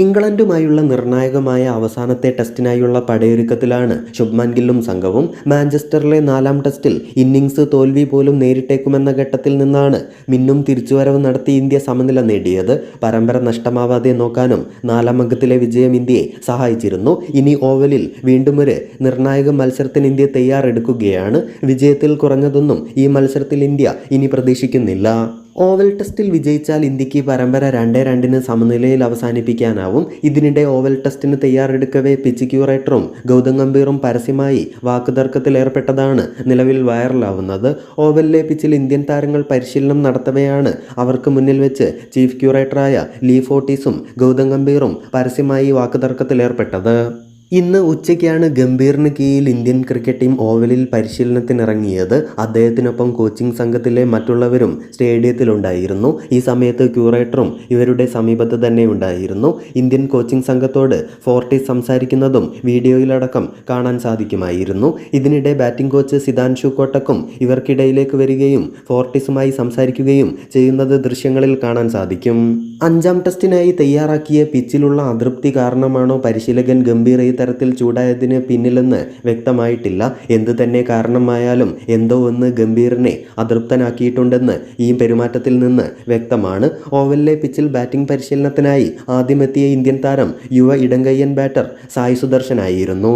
ഇംഗ്ലണ്ടുമായുള്ള നിർണായകമായ അവസാനത്തെ ടെസ്റ്റിനായുള്ള പടയൊരുക്കത്തിലാണ് ശുഭ്മാൻ ഗില്ലും സംഘവും മാഞ്ചസ്റ്ററിലെ നാലാം ടെസ്റ്റിൽ ഇന്നിംഗ്സ് തോൽവി പോലും നേരിട്ടേക്കുമെന്ന ഘട്ടത്തിൽ നിന്നാണ് മിന്നും തിരിച്ചുവരവ് നടത്തി ഇന്ത്യ സമനില നേടിയത്. പരമ്പര നഷ്ടമാവാതെ നോക്കാനും നാലാം അംഗത്തിലെ വിജയം ഇന്ത്യയെ സഹായിച്ചിരുന്നു. ഇനി ഓവലിൽ വീണ്ടും ഒരു നിർണായക മത്സരത്തിന് ഇന്ത്യ തയ്യാറെടുക്കുകയാണ്. വിജയത്തിൽ കുറഞ്ഞതൊന്നും ഈ മത്സരത്തിൽ ഇന്ത്യ ഇനി പ്രതീക്ഷിക്കുന്നില്ല. ഓവൽ ടെസ്റ്റിൽ വിജയിച്ചാൽ ഇന്ത്യയ്ക്ക് പരമ്പര രണ്ടേ രണ്ടിന് സമനിലയിൽ അവസാനിപ്പിക്കാനാവും. ഇതിനിടെ ഓവൽ ടെസ്റ്റിന് തയ്യാറെടുക്കവേ പിച്ച് ക്യൂറേറ്ററും ഗൗതം ഗംഭീറും പരസ്യമായി വാക്കുതർക്കത്തിലേർപ്പെട്ടതാണ് നിലവിൽ വൈറലാവുന്നത്. ഓവലിലെ പിച്ചിൽ ഇന്ത്യൻ താരങ്ങൾ പരിശീലനം നടത്തവെയാണ് അവർക്ക് മുന്നിൽ വെച്ച് ചീഫ് ക്യൂറേറ്ററായ ലീ ഫോർട്ടീസും ഗൗതം ഗംഭീറും പരസ്യമായി വാക്കുതർക്കത്തിലേർപ്പെട്ടത് ഇന്ന് ഉച്ചയ്ക്കാണ് ഗംഭീറിന് കീഴിൽ ഇന്ത്യൻ ക്രിക്കറ്റ് ടീം ഓവലിൽ പരിശീലനത്തിനിറങ്ങിയത്. അദ്ദേഹത്തിനൊപ്പം കോച്ചിംഗ് സംഘത്തിലെ മറ്റുള്ളവരും സ്റ്റേഡിയത്തിലുണ്ടായിരുന്നു. ഈ സമയത്ത് ക്യൂറേറ്ററും ഇവരുടെ സമീപത്ത് തന്നെ ഉണ്ടായിരുന്നു. ഇന്ത്യൻ കോച്ചിംഗ് സംഘത്തോട് ഫോർട്ടീസ് സംസാരിക്കുന്നതും വീഡിയോയിലടക്കം കാണാൻ സാധിക്കുമായിരുന്നു. ഇതിനിടെ ബാറ്റിംഗ് കോച്ച് സിതാൻഷു കോട്ടക്കും ഇവർക്കിടയിലേക്ക് വരികയും ഫോർട്ടീസുമായി സംസാരിക്കുകയും ചെയ്യുന്നത് ദൃശ്യങ്ങളിൽ കാണാൻ സാധിക്കും. അഞ്ചാം ടെസ്റ്റിനായി തയ്യാറാക്കിയ പിച്ചിലുള്ള അതൃപ്തി കാരണമാണോ പരിശീലകൻ ഗംഭീർ ഈ തരത്തിൽ ചൂടായതിന് പിന്നിലെന്ന് വ്യക്തമായിട്ടില്ല. എന്ത് തന്നെ കാരണമായാലും എന്തോ ഒന്ന് ഗംഭീറിനെ അതൃപ്തനാക്കിയിട്ടുണ്ടെന്ന് ഈ പെരുമാറ്റത്തിൽ നിന്ന് വ്യക്തമാണ്. ഓവലിലെ പിച്ചിൽ ബാറ്റിംഗ് പരിശീലനത്തിനായി ആദ്യമെത്തിയ ഇന്ത്യൻ താരം യുവ ഇടങ്കയ്യൻ ബാറ്റർ സായി സുദർശനായിരുന്നു.